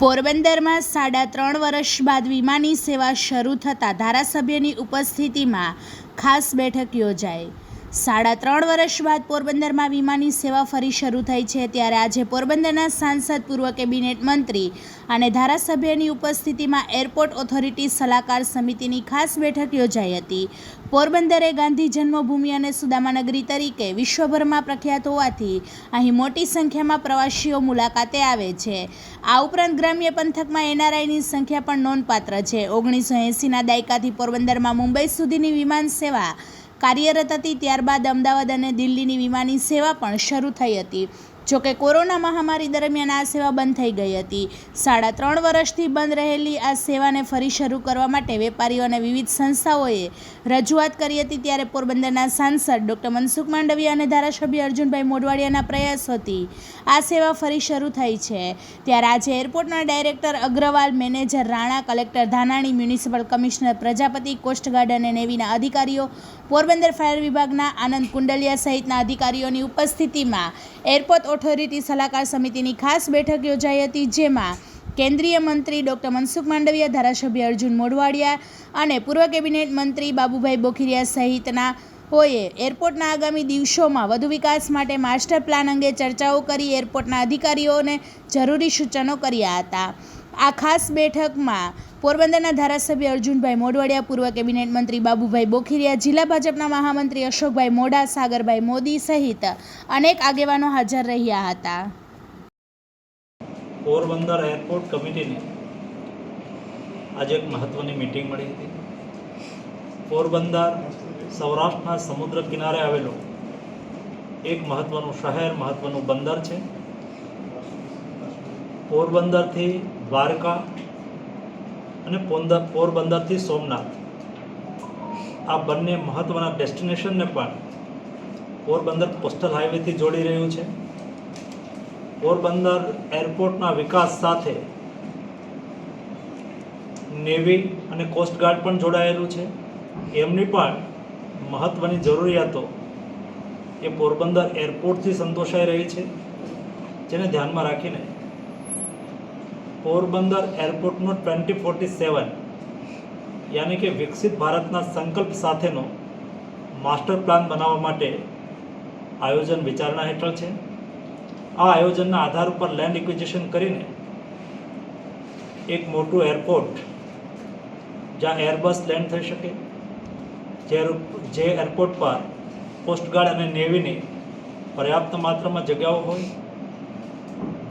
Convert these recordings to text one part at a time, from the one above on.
પોરબંદરમાં સાડા ત્રણ વર્ષ બાદ વિમાની સેવા શરૂ થતાં ધારાસભ્યની ઉપસ્થિતિમાં ખાસ બેઠક યોજાઈ. સાડા ત્રણ વર્ષ બાદ પોરબંદરમાં વિમાની સેવા ફરી શરૂ થઈ છે. ત્યારે આજે પોરબંદરના સાંસદ, પૂર્વ કેબિનેટ મંત્રી અને ધારાસભ્યની ઉપસ્થિતિમાં એરપોર્ટ ઓથોરિટી સલાહકાર સમિતિની ખાસ બેઠક યોજાઈ હતી. પોરબંદર ગાંધી જન્મભૂમિ અને સુદામાનગરી તરીકે વિશ્વભરમાં પ્રખ્યાત હોવાથી અહીં મોટી સંખ્યામાં પ્રવાસીઓ મુલાકાતે આવે છે. આ ઉપરાંત ગ્રામ્ય પંથકમાં એનઆરઆઈની સંખ્યા પણ નોંધપાત્ર છે. ઓગણીસો એંસીના દાયકાથી પોરબંદરમાં મુંબઈ સુધીની વિમાન સેવા કાર્યરત હતી. ત્યારબાદ અમદાવાદ અને દિલ્હીની વિમાની સેવા પણ શરૂ થઈ હતી. જોકે કોરોના મહામારી દરમિયાન આ સેવા બંધ થઈ ગઈ હતી. સાડા ત્રણ વર્ષથી બંધ રહેલી આ સેવાને ફરી શરૂ કરવા માટે વેપારીઓ અને વિવિધ સંસ્થાઓએ રજૂઆત કરી હતી ત્યારે પોરબંદરના સાંસદ ડૉક્ટર મનસુખ માંડવિયા અને ધારાસભ્ય અર્જુનભાઈ મોઢવાડિયાના પ્રયાસોથી આ સેવા ફરી શરૂ થઈ છે. ત્યારે આજે એરપોર્ટના director Agarwal, manager Rana, collector Dhanani, municipal commissioner, Prajapati coastguard અને નેવીના અધિકારીઓ, પોરબંદર ફાયર વિભાગના આનંદ કુંડલિયા સહિતના અધિકારીઓની ઉપસ્થિતિમાં એરપોર્ટ ઓથોરિટી સલાહકાર સમિતિની ખાસ બેઠક યોજાઈ હતી, જેમાં કેન્દ્રીય મંત્રી ડૉક્ટર મનસુખ માંડવિયા, ધારાસભ્ય અર્જુન મોઢવાડિયા અને પૂર્વ કેબિનેટ મંત્રી બાબુભાઈ બોખીરિયા સહિતના હોએ એરપોર્ટના આગામી દિવસોમાં વધુ વિકાસ માટે માસ્ટર પ્લાન અંગે ચર્ચાઓ કરી એરપોર્ટના અધિકારીઓને જરૂરી સૂચનો કર્યા હતા. આ ખાસ બેઠકમાં પોરબંદરના ધારાસભ્ય અર્જુનભાઈ મોઢવાડિયા, પૂર્વ કેબિનેટ મંત્રી બાબુભાઈ બોખીરિયા, જિલ્લા ભાજપના મહામંત્રી અશોકભાઈ મોડા સાગરભાઈ મોદી સહિત અનેક આગેવાનો હાજર રહ્યા હતા. પોરબંદર એરપોર્ટ કમિટીની આજે એક મહત્વની મિટિંગ મળી હતી. પોરબંદર સૌરાષ્ટ્રના સમુદ્ર કિનારે આવેલું એક મહત્વનું શહેર, મહત્વનું બંદર છે. પોરબંદરથી દ્વારકા અને પોંદર પોરબંદરથી સોમનાથ. આ બંને મહત્ત્વના ડેસ્ટિનેશનને પણ પોરબંદર કોસ્ટલ હાઈવેથી જોડી રહ્યું છે. પોરબંદર એરપોર્ટના વિકાસ સાથે નેવી અને કોસ્ટગાર્ડ પણ જોડાયેલું છે. એમની પણ મહત્ત્વની જરૂરિયાતો એ પોરબંદર એરપોર્ટથી સંતોષાઈ રહી છે. જેને ધ્યાનમાં રાખીને પોરબંદર એરપોર્ટનો ટ્વેન્ટી ફોર્ટી સેવન યાની કે વિકસિત ભારતના સંકલ્પ સાથેનો માસ્ટર પ્લાન બનાવવા માટે આયોજન વિચારણા હેઠળ છે. આ આયોજનના આધાર ઉપર લેન્ડ ઇક્વિઝિશન કરીને એક મોટું એરપોર્ટ જ્યાં એરબસ લેન્ડ થઈ શકે, જે જે એરપોર્ટ પર કોસ્ટગાર્ડ અને નેવીની પર્યાપ્ત માત્રામાં જગ્યાઓ હોય,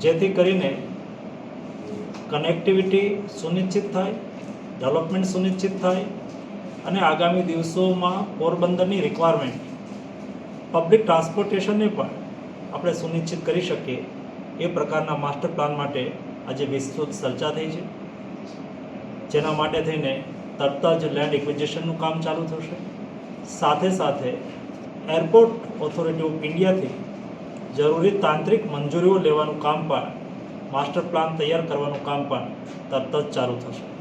જેથી કરીને કનેક્ટિવિટી સુનિશ્ચિત થાય ડેવલપમેન્ટ સુનિશ્ચિત થાય અને આગામી દિવસોમાં પોરબંદરની રિક્વાયરમેન્ટ પબ્લિક ટ્રાન્સપોર્ટેશનને પણ આપણે સુનિશ્ચિત કરી શકીએ. એ પ્રકારના માસ્ટર પ્લાન માટે આજે વિસ્તૃત ચર્ચા થઈ છે. જેના માટે થઈને તરત જ લેન્ડ એક્વિઝિશનનું કામ ચાલુ થશે. સાથે સાથે એરપોર્ટ ઓથોરિટી ઓફ ઇન્ડિયાથી જરૂરી તાંત્રિક મંજૂરીઓ લેવાનું કામ પણ માસ્ટર પ્લાન તૈયાર કરવાનું કામ પણ તરત જ ચાલુ થશે.